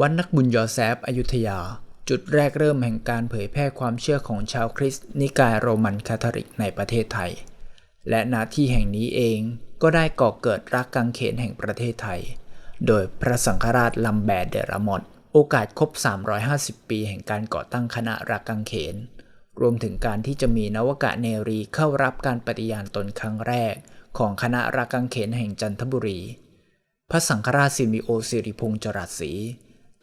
วัดนักบุญยอแซฟอยุธยา จุดแรกเริ่มแห่งการเผยแพร่ความเชื่อของชาวคริสต์นิกายโรมันคาทอลิกในประเทศไทย และณที่แห่งนี้เองก็ได้ก่อเกิดรักกังเขนแห่งประเทศไทย โดยพระสังฆราชลัมแบร์เดรามอดโอกาสครบ 350 ปีแห่งการก่อตั้งคณะรักกังเขน รวมถึงการที่จะมีนวกะเนรีเข้ารับการปฏิญาณตนครั้งแรก ของคณะรักกังเขนแห่งจันทบุรี พระสังฆราชสิริโอสิริพงษ์จรัสศรี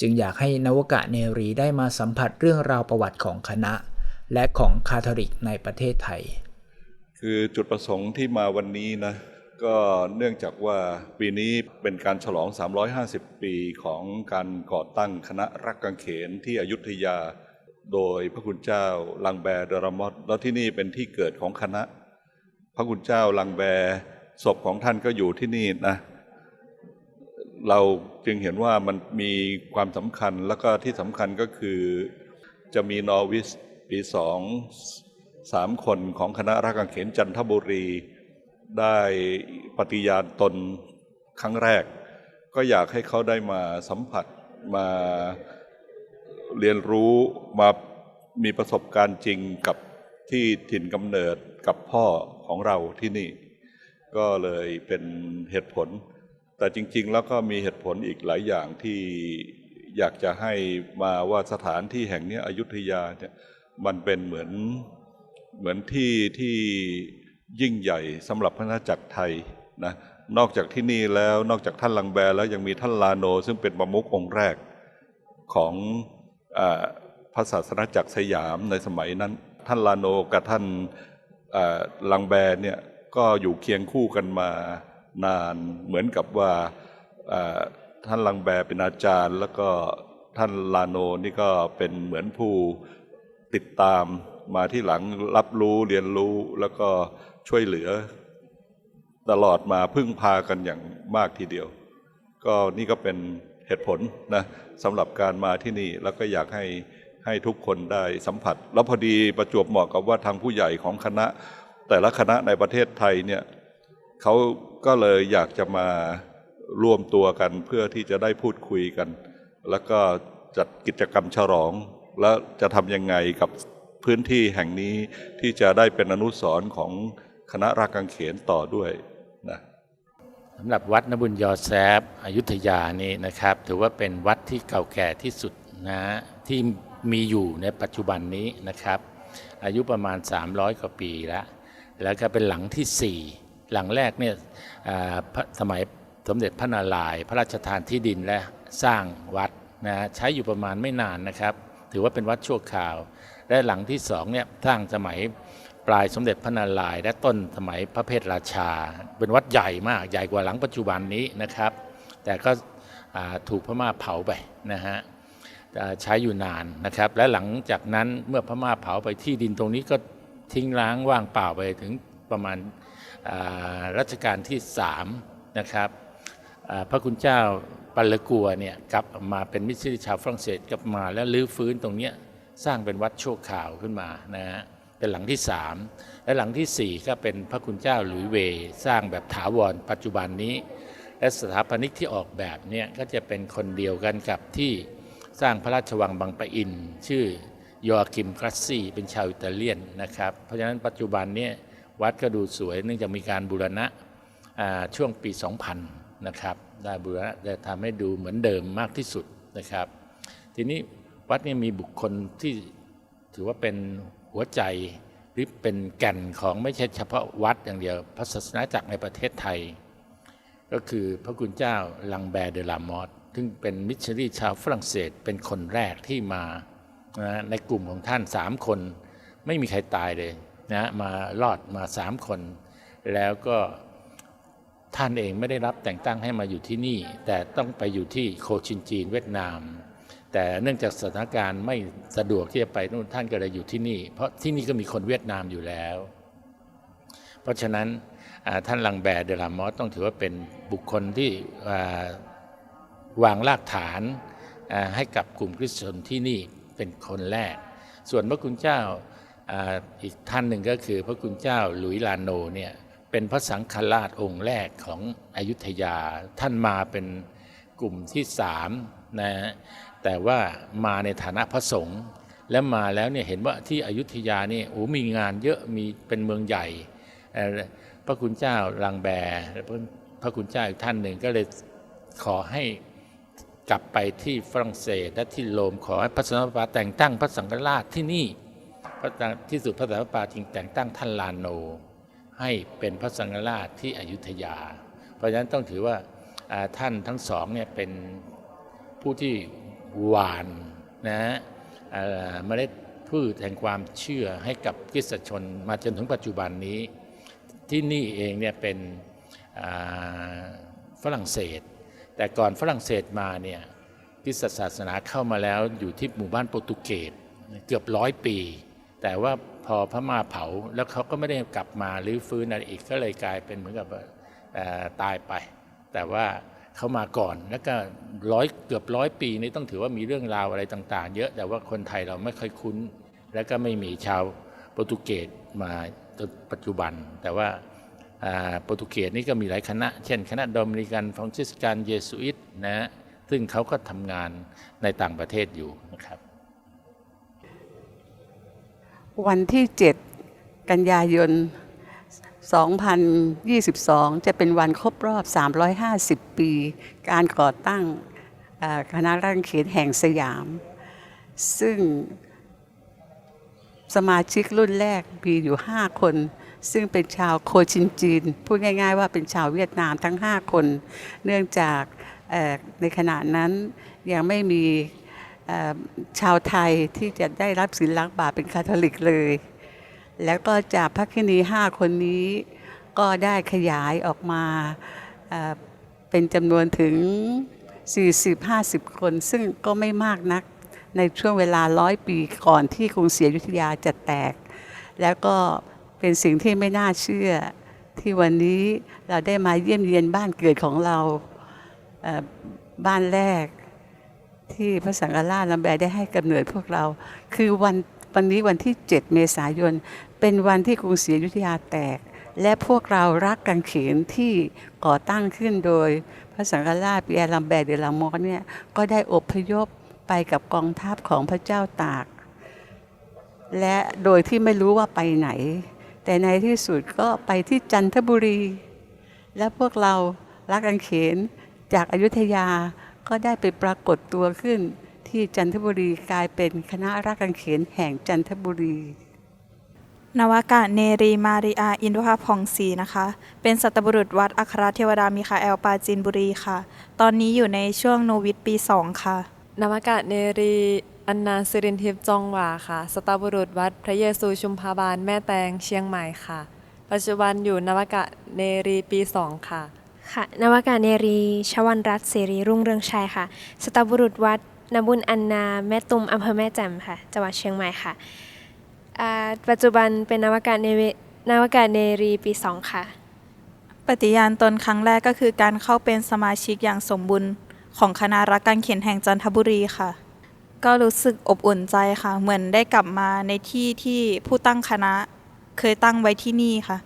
จึงอยากให้นวกะเนรีได้มาสัมผัสเรื่องราวประวัติของคณะ และของคาทอลิกในประเทศไทย คือจุดประสงค์ที่มาวันนี้นะก็เนื่องจากว่าปีนี้เป็นการฉลอง 350 ปีของการก่อตั้งคณะรักกังเขนที่อยุธยา โดยพระคุณเจ้าลังแบร์เดรมอดแล้วที่นี่เป็นที่เกิดของคณะ พระคุณเจ้าลังแบร์ศพของท่านก็อยู่ที่นี่นะ เรา จึงเห็นว่ามันมีความสำคัญแล้วก็ที่สำคัญก็คือจะมีนอวิสปีสองสามคนของคณะรักกังเขนจันทบุรี ได้ปฏิญาณตนครั้งแรก ก็อยากให้เขาได้มาสัมผัสมาเรียนรู้มามีประสบการณ์จริงกับที่ถิ่นกำเนิดกับพ่อของเราที่นี่ ก็เลยเป็นเหตุผล แต่จริง ๆ แล้วก็มีเหตุผลอีกหลายอย่างที่อยากจะให้มาว่าสถานที่แห่งนี้อยุธยาเนี่ยมันเป็นเหมือนเหมือนที่ที่ยิ่งใหญ่สำหรับพระนาจักรไทยนะนอกจากที่นี่แล้วนอกจากท่านลังแบแล้วยังมีท่านลาโน ซึ่งเป็นประมุของค์แรกของอพระศาสนาจักรสยามในสมัยนั้น ท่านลาโนกับท่านลังแบเนี่ยก็อยู่เคียงคู่กันมา นานเหมือนกับว่าท่านลังแบเป็นอาจารย์ แล้วก็ท่านลาโนนี่ก็เป็นเหมือนผู้ติดตามมาที่หลังรับรู้เรียนรู้แล้วก็ช่วยเหลือ ตลอดมาพึ่งพากันอย่างมากทีเดียว ก็นี่ก็เป็นเหตุผลนะสำหรับการมาที่นี่แล้วก็อยากให้ให้ทุกคนได้สัมผัส แล้วพอดีประจวบเหมาะกับว่าทางผู้ใหญ่ของคณะ แต่ละคณะในประเทศไทยเนี่ย เขาก็เลยอยากจะมารวมตัวกันเพื่อที่จะได้พูดคุยกัน แล้วก็จัดกิจกรรมฉลอง แล้วจะทำยังไงกับพื้นที่แห่งนี้ที่จะได้เป็นอนุสรณ์ของคณะรักกังเขนต่อด้วยนะสำหรับวัดนบุญยอแซฟอยุธยานี่นะครับ ถือว่าเป็นวัดที่เก่าแก่ที่สุดนะที่มีอยู่ในปัจจุบันนี้นะครับ อายุประมาณ 300 กว่าปีแล้ว แล้วก็เป็นหลังที่ 4 หลังแรกเนี่ยสมัยสมเด็จพระนารายณ์พระราชทานที่ดินและสร้างวัดนะใช้อยู่ประมาณไม่นานนะครับ ถือว่าเป็นวัดชั่วคราว และหลังที่สองเนี่ยสร้างสมัยปลายสมเด็จพระนารายณ์และต้นสมัยพระเพทรราชา เป็นวัดใหญ่มากใหญ่กว่าหลังปัจจุบันนี้นะครับ แต่ก็ถูกพม่าเผาไปนะฮะใช้อยู่นานนะครับ และหลังจากนั้นเมื่อพม่าเผาไปที่ดินตรงนี้ก็ทิ้งร้างว่างเปล่าไปถึงประมาณ รัชกาลที่3นะครับพระคุณเจ้าปัลลกัวเนี่ยกลับมาเป็นมิสซิชาวฝรั่งเศสกลับมาแล้วรื้อฟื้นตรงเนี้ยสร้างเป็นวัดโชั่าวขึ้นมานะฮะเป็นหลังที่3และหลังทีสี่4ก็เป็นพระคุณเจ้าหลุยเวสร้างแบบถาวรปัจจุบันนี้ และสถาปนิกที่ออกแบบเนี่ยก็จะเป็นคนเดียวกันกับที่สร้างพระราชวังบางปะอิน ชื่อโยอคิมกรัสซี่เป็นชาวอิตาเลียนนะครับ เพราะฉะนั้นปัจจุบันเนี่ย วัดก็ดูสวยเนื่องจากมีการบูรณะช่วงปี 2000 นะครับ ได้บูรณะได้ทำให้ดูเหมือนเดิมมากที่สุดนะครับ ทีนี้วัดนี่ยมีบุคคลที่ถือว่าเป็นหัวใจหรือเป็นแก่นของไม่ใช่เฉพาะวัดอย่างเดียวพระศาสนาจักรในประเทศไทย ก็คือพระคุณเจ้าลังแบร์เดลามอสซึ่งเป็นมิชชันนีชาวฝรั่งเศสเป็นคนแรกที่มานะในกลุ่มของท่านสามคน ไม่มีใครตายเลย นะมารอดมาสามคน แล้วก็ท่านเองไม่ได้รับแต่งตั้งให้มาอยู่ที่นี่ แต่ต้องไปอยู่ที่โคชินจีนเวียดนาม แต่เนื่องจากสถานการณ์ไม่สะดวกที่จะไปนู่นท่านก็เลยอยู่ที่นี่ เพราะที่นี่ก็มีคนเวียดนามอยู่แล้ว เพราะฉะนั้นท่านลังแบร์เดลามอสต้องถือว่าเป็นบุคคลที่วางรากฐานให้กับกลุ่มคริสเตียนที่นี่เป็นคนแรก ส่วนพระคุณเจ้า อีกท่านหนึ่งก็คือพระคุณเจ้าหลุยลาโนเนี่ยเป็นพระสังฆราชองค์แรกของอยุธยา ท่านมาเป็นกลุ่มที่สามนะฮะแต่ว่ามาในฐานะพระสงฆ์และมาแล้วเนี่ยเห็นว่าที่อยุธยานี่โอ้มีงานเยอะมีเป็นเมืองใหญ่ พระคุณเจ้าลังแบและพระคุณเจ้าอีกท่านหนึ่งก็เลยขอให้กลับไปที่ฝรั่งเศสและที่โรมขอให้พระสันตะปาแต่งตั้งพระสังฆราชที่นี่ พระที่สุดพระสันตะปาจึงแต่งตั้งท่านลานโน ให้เป็นพระสังฆราชที่อยุธยา เพราะฉะนั้นต้องถือว่าท่านทั้งสองเนี่ยเป็นผู้ที่หวานนะฮะเมล็ดพืชแห่งความเชื่อให้กับคริสตชนมาจนถึงปัจจุบันนี้ ที่นี่เองเนี่ยเป็นฝรั่งเศส แต่ก่อนฝรั่งเศสมาเนี่ยคริสตศาสนาเข้ามาแล้วอยู่ที่หมู่บ้านโปรตุเกสเกือบร้อยปี แต่ว่าพอพม่าเผาแล้วเขาก็ไม่ได้กลับมาหรือฟื้นอะไรอีกก็เลยกลายเป็นเหมือนกับตายไป แต่ว่าเขามาก่อนแล้วก็ร้อยเกือบร้อยปีนี้ต้องถือว่ามีเรื่องราวอะไรต่าง ๆ เยอะแต่ว่าคนไทยเราไม่ค่อยคุ้น แล้วก็ไม่มีชาวโปรตุเกสมาจนปัจจุบัน แต่ว่าโปรตุเกสนี่ก็มีหลายคณะ เช่น คณะโดมินิกันฟรานซิสกันเยสุอิตนะซึ่งเขาก็ทำงานในต่างประเทศอยู่นะครับ วันที่ 7 กันยายน 2022 จะเป็นวันครบรอบ 350 ปี การก่อตั้งคณะรังเขียนแห่งสยาม ซึ่งสมาชิกรุ่นแรกมีอยู่ 5 คน ซึ่งเป็นชาวโคชินจีน พูดง่าย ๆ ว่าเป็นชาวเวียดนามทั้ง 5 คน เนื่องจากในขณะนั้นยังไม่มี ชาวไทยที่จะได้รับศีลลักบาตรเป็นคาทอลิกเลย แล้วก็จากพระคินีห้าคนนี้ก็ได้ขยายออกมาเป็นจำนวนถึง 40-50 คน ซึ่งก็ไม่มากนักในช่วงเวลาร้อยปีก่อนที่กรุงศรีอยุธยาจะแตก แล้วก็เป็นสิ่งที่ไม่น่าเชื่อที่วันนี้เราได้มาเยี่ยมเยียนบ้านเกิดของเราบ้านแรก ที่พระสังฆราชลำแบได้ให้กำเนิดพวกเรา คือวันวันนี้วันที่ 7 เมษายน เป็นวันที่กรุงศรีอยุธยาแตก และพวกเรารักกังเขนที่ก่อตั้งขึ้นโดย พระสังฆราชปีแอร์ลัมแบร์เดลามอสเนี่ยก็ได้อพยพไปกับกองทัพของพระเจ้าตาก และโดยที่ไม่รู้ว่าไปไหน แต่ในที่สุดก็ไปที่จันทบุรี และพวกเรารักกังเขนจากอายุทยา ก็ได้ไปปรากฏตัวขึ้นที่จันทบุรีกลายเป็นคณะรักกังเขนแห่งจันทบุรี นวากาศเนรีมาริอาอินทุภาพองศรีนะคะ เป็นสัตบุรุษวัดอัครเทวดามิคาเอลปาจินบุรีค่ะ ตอนนี้อยู่ในช่วงโนวิทปี 2 ค่ะ นวากาศเนรีอันนาสิรินทิพย์จองหวาค่ะ สตาบุรุษวัดพระเยซูชุมพาบาลแม่แตงเชียงใหม่ค่ะ ปัจจุบันอยู่นวากาศเนรีปี 2 ค่ะ ค่ะ นวากาเนรีชวันรัตน์เสรีรุ่งเรืองชัยค่ะ สตาบุรุษวัดนบุญอันนา แม่ตุมอำเภอแม่แจ่มค่ะ จังหวัดเชียงใหม่ค่ะ ปัจจุบันเป็นนวากาเนเวนวากาเนรีปี 2 ค่ะ ปฏิญาณตนครั้งแรกก็คือการเข้าเป็นสมาชิกอย่างสมบูรณ์ของคณะรักการเขียนแห่งจันทบุรีค่ะ ก็รู้สึกอบอุ่นใจค่ะ เหมือนได้กลับมาในที่ที่ผู้ตั้งคณะเคยตั้งไว้ที่นี่ค่ะ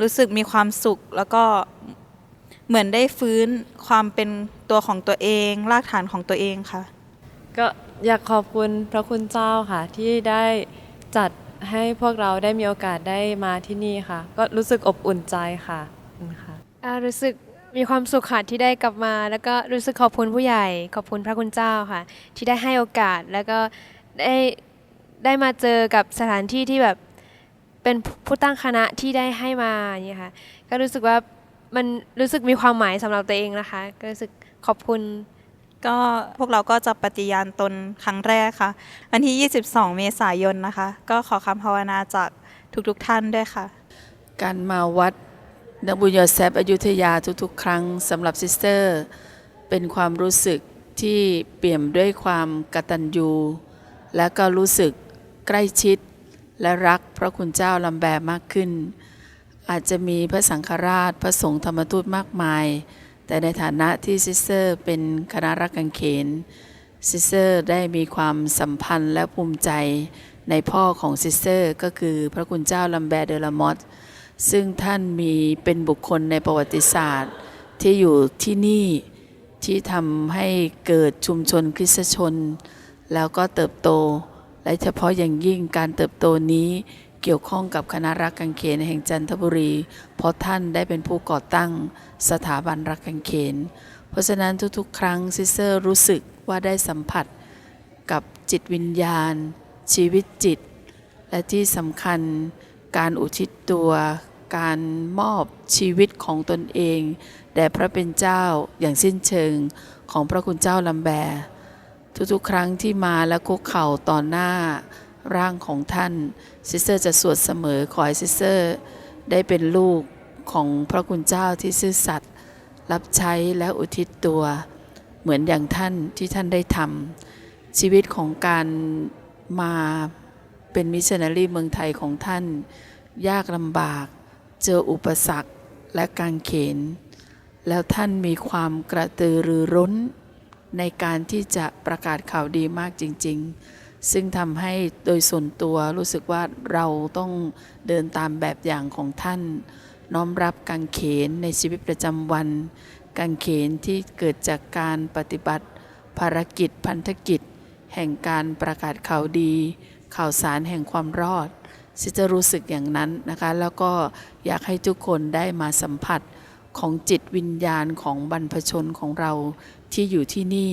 รู้สึกมีความสุขแล้วก็ เหมือนได้ฟื้นความเป็นตัวของตัวเอง รากฐานของตัวเองค่ะ ก็อยากขอบคุณพระคุณเจ้าค่ะ ที่ได้จัดให้พวกเราได้มีโอกาสได้มาที่นี่ค่ะ ก็รู้สึกอบอุ่นใจค่ะขอบคุณค่ะอ่ารู้สึกมีความสุขค่ะที่ได้กลับมา แล้วก็รู้สึกขอบคุณผู้ใหญ่ ขอบคุณพระคุณเจ้าค่ะ ที่ได้ให้โอกาสแล้วก็ได้ได้มาเจอกับสถานที่ที่แบบเป็นผู้ตั้งคณะที่ได้ให้มาอย่างนี้ยค่ะ ก็รู้สึกว่า มันรู้สึกมีความหมายสำหรับตัวเองนะคะ ก็รู้สึกขอบคุณ ก็พวกเราก็จะปฏิญาณตนครั้งแรกค่ะ วันที่ 22 เมษายนนะคะ ก็ขอคำภาวนาจากทุกๆท่านด้วยค่ะ การมาวัดนบุญยอแซบอยุธยาทุกๆ ครั้งสำหรับซิสเตอร์ เป็นความรู้สึกที่เปี่ยมด้วยความกตัญญูและก็รู้สึกใกล้ชิด และรักพระคุณเจ้าลำแบบมากขึ้น อาจจะมีพระสังฆราชพระสงฆ์ธรรมทูตมากมาย แต่ในฐานะที่ซิสเตอร์เป็นคณะรักกังเขนซิสเตอร์ได้มีความสัมพันธ์และภูมิใจในพ่อของซิสเตอร์ก็คือพระคุณเจ้าลัมแบร์เดลามอตซึ่งท่านมีเป็นบุคคลในประวัติศาสตร์ ที่อยู่ที่นี่ที่ทำให้เกิดชุมชนคริสตชน แล้วก็เติบโต และเฉพาะอย่างยิ่งการเติบโตนี้ เกี่ยวข้องกับคณะรักกังเขนแห่งจันทบุรี เพราะท่านได้เป็นผู้ก่อตั้งสถาบันรักกังเขน เพราะฉะนั้นทุกๆ ครั้งซิสเตอร์รู้สึกว่าได้สัมผัสกับจิตวิญญาณ ชีวิตจิต และที่สำคัญการอุทิศตัว การมอบชีวิตของตนเอง แด่พระเป็นเจ้าอย่างสิ้นเชิงของพระคุณเจ้าลำแบ ทุกๆ ครั้งที่มาและคุกเข่าต่อหน้า ร่างของท่านซิสเตอร์จะสวดเสมอขอให้ซิสเตอร์ได้เป็นลูกของพระคุณเจ้าที่ซื่อสัตย์รับใช้และอุทิศตัว เหมือนอย่างท่านที่ท่านได้ทำชีวิตของการมาเป็นมิชชันนารีเมืองไทยของท่าน ยากลำบาก เจออุปสรรคและการเขน แล้วท่านมีความกระตือรือร้น ในการที่จะประกาศข่าวดีมากจริง ๆ ซึ่งทำให้โดยส่วนตัวรู้สึกว่าเราต้องเดินตามแบบอย่างของท่าน น้อมรับการเขนในชีวิตประจำวันการเขนที่เกิดจากการปฏิบัติภารกิจพันธกิจ แห่งการประกาศข่าวดี ข่าวสารแห่งความรอดซิจะรู้สึกอย่างนั้นนะคะ แล้วก็อยากให้ทุกคนได้มาสัมผัสของจิตวิญญาณของบรรพชนของเราที่อยู่ที่นี่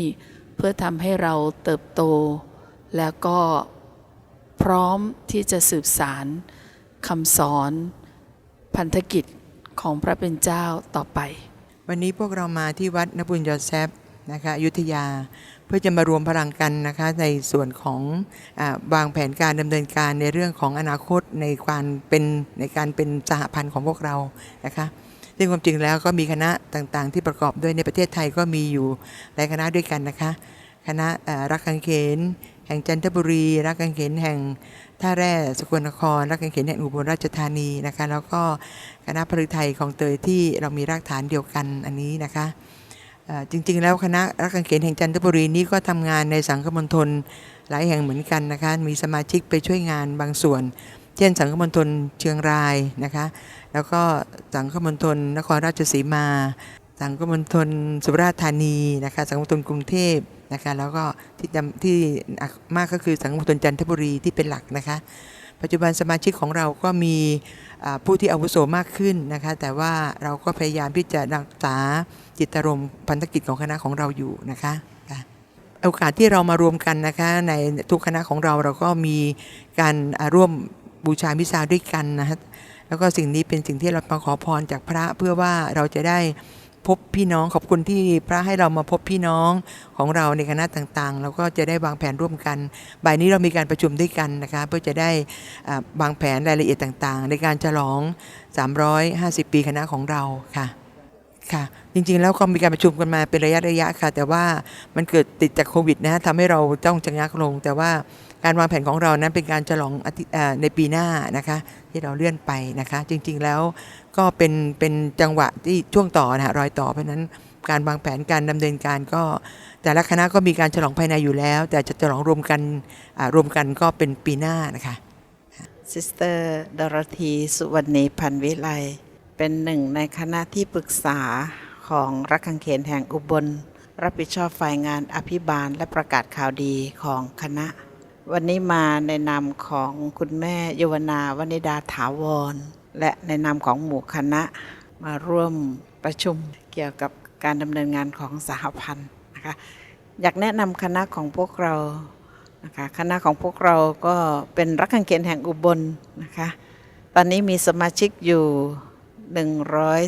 เพื่อทำให้เราเติบโต แล้วก็พร้อมที่จะสืบสารคำสอนพันธกิจของพระเป็นเจ้าต่อไป วันนี้พวกเรามาที่วัดนบุญยอดแซบนะคะยุทธยาเพื่อจะมารวมพลังกันนะคะในส่วนของอาวางแผนการดำเนินการในเรื่องของอนาคตในการเป็นในการเป็นสหพันธ์ของพวกเรานะคะซึ่งความจริงแล้วก็มีคณะต่างๆ ที่ประกอบด้วยในประเทศไทยก็มีอยู่หลายคณะด้วยกันนะคะ คณะรักกังเขน แห่งจันทบุรี รักกังเขนแห่งท่าแร่สกลนคร รักกังเขนแห่งอุบลราชธานีนะคะ แล้วก็คณะพฤไทยของเตยที่เรามีรากฐานเดียวกันอันนี้นะคะจริงๆ แล้วคณะรักกังเขนแห่งจันทบุรีนี้ก็ทำงานในสังคมณฑลหลายแห่งเหมือนกันนะคะ มีสมาชิกไปช่วยงานบางส่วน เช่นสังคมณฑลเชียงรายนะคะ แล้วก็สังคมณฑลนครราชสีมา สังคมณฑลสุราษฎร์ธานีนะคะสังคมณฑลกรุงเทพนะคะแล้วก็ที่ที่มากก็คือสังคมณฑลจันทบุรีที่เป็นหลักนะคะ ปัจจุบันสมาชิกของเราก็มีผู้ที่อาวุโสมากขึ้นนะคะแต่ว่าเราก็พยายามที่จะรักษาจิตรมณ์พันธกิจของคณะของเราอยู่นะคะโอกาสที่เรามารวมกันนะคะในทุกคณะของเราเราก็มีการร่วมบูชามิซาด้วยกันนะฮะแล้วก็สิ่งนี้เป็นสิ่งที่เรามาขอพรจากพระเพื่อว่าเราจะได้ พบพี่น้องขอบคุณที่พระให้เรามาพบพี่น้องของเราในคณะต่างๆ แล้วก็จะได้วางแผนร่วมกัน บ่ายนี้เรามีการประชุมด้วยกันนะคะเพื่อจะได้วางแผนรายละเอียดต่างๆ ในการฉลอง 350 ปีคณะของเราค่ะค่ะจริงๆแล้วก็มีการประชุมกันมาเป็นระยะระยะค่ะ แต่ว่ามันเกิดติดจากโควิดนะฮะทำให้เราต้องชะงักลง แต่ว่า การวางแผนของเรานั้นเป็นการฉลองอในปีหน้านะคะที่เราเลื่อนไปนะคะ จริงๆแล้วก็เป็นเป็นจังหวะที่ช่วงต่อนะะรอยต่อเพราะนั้นการวางแผนการดำเนินการก็ แต่ละคณะก็มีการฉลองภายในอยู่แล้ว แต่จะฉลองรวมกันรวมกันก็เป็นปีหน้านะคะซิสเตอร์ดรธีสุวรรณีพันวิไลเป็นหนึ่งในคณะที่ปรึกษาของรักขังเขนแห่งอุบล รับผิดชอบฝ่ายงานอภิบาลและประกาศข่าวดีของคณะ วันนี้มาในนามของคุณแม่ยวนาวนิดาถาวร และในนามของหมู่คณะมาร่วมประชุมเกี่ยวกับการดำเนินงานของสหพันธ์นะคะอยากแนะนำคณะของพวกเรานะคะคณะของพวกเราก็เป็นรักขังเขนแห่งอุบลนะคะตอนนี้มีสมาชิกอยู่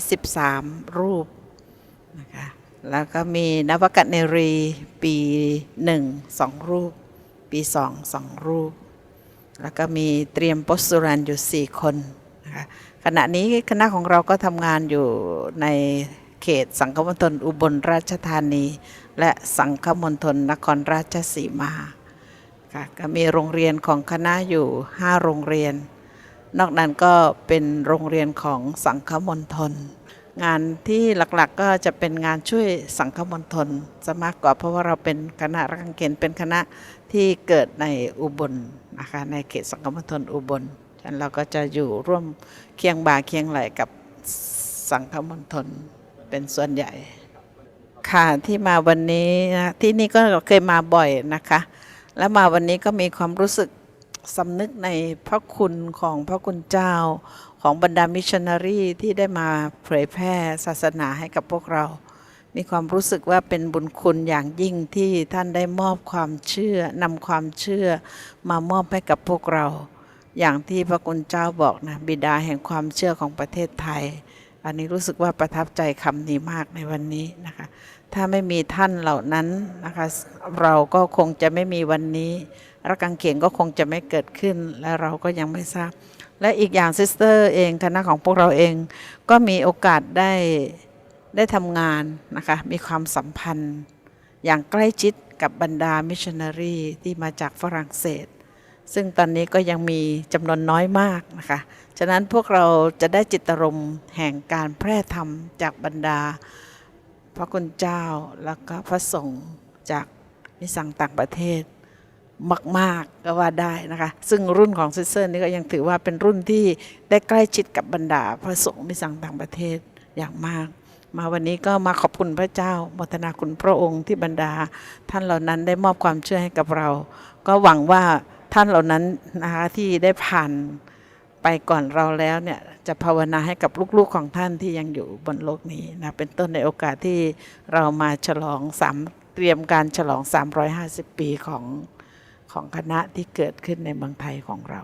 113 รูปนะคะแล้วก็มีนวกเนรีปีหนึ่งสองรูป ปีสองสองรูป แล้วก็มีเตรียมโปสตุรันอยู่ 4 คนนะคะขณะนี้คณะของเราก็ทำงานอยู่ในเขตสังคมณฑลอุบลราชธานี และสังคมณฑลนครราชสีมาค่ะก็มีโรงเรียนของคณะอยู่ 5 โรงเรียน นอกนั้นก็เป็นโรงเรียนของสังคมณฑล งานที่หลักๆก็จะเป็นงานช่วยสังคมณฑลจะมากกว่าเพราะว่าเราเป็นคณะรังเกณฑ์เป็นคณะที่เกิดในอุบลนะคะในเขตสังคมณฑลอุบลฉะนั้นเราก็จะอยู่ร่วมเคียงบ่าเคียงไหลกับสังคมณฑลเป็นส่วนใหญ่คค่ะที่มาวันนี้นะที่นี่ก็เคยมาบ่อยนะคะ แล้วมาวันนี้ก็มีความรู้สึก สำนึกในพระคุณของพระคุณเจ้า ของบรรดามิชชันนารีที่ได้มาเผยแพร่ศาสนาให้กับพวกเรา มีความรู้สึกว่าเป็นบุญคุณอย่างยิ่งที่ท่านได้มอบความเชื่อนำความเชื่อมามอบให้กับพวกเรา อย่างที่พระคุณเจ้าบอกนะบิดาแห่งความเชื่อของประเทศไทย อันนี้รู้สึกว่าประทับใจคำนี้มากในวันนี้นะคะถ้าไม่มีท่านเหล่านั้นนะคะเราก็คงจะไม่มีวันนี้ รักกังเขนก็คงจะไม่เกิดขึ้นและเราก็ยังไม่ทราบ และอีกอย่างซิสเตอร์เองคณะของพวกเราเองก็มีโอกาสได้ได้ทำงานนะคะมีความสัมพันธ์ อย่างใกล้ชิดกับบรรดามิชชันนารีที่มาจากฝรั่งเศส ซึ่งตอนนี้ก็ยังมีจำนวนน้อยมากนะคะฉะนั้นพวกเราจะได้จิตรมย์แห่งการแพร่ธรรมจากบรรดา พระคุณเจ้าแล้วก็พระสงฆ์จากมิสังต่างประเทศ มาก ๆ ก็ว่าได้นะคะ ซึ่งรุ่นของซิสเซอร์นี่ก็ยังถือว่าเป็นรุ่นที่ได้ใกล้ชิดกับบรรดาพระสงฆ์มิสังต่างประเทศอย่างมาก มาวันนี้ก็มาขอบคุณพระเจ้าโมทนาคุณพระองค์ที่บรรดา ท่านเหล่านั้นได้มอบความเชื่อให้กับเรา ก็หวังว่าท่านเหล่านั้นนะคะที่ได้ผ่านไปก่อนเราแล้วเนี่ยจะภาวนาให้กับลูกๆของท่านที่ยังอยู่บนโลกนี้นะเป็นต้นในโอกาสที่เรามาฉลองสามเตรียมการฉลอง 350 ปีของ ของคณะที่เกิดขึ้นในเมืองไทยของเรา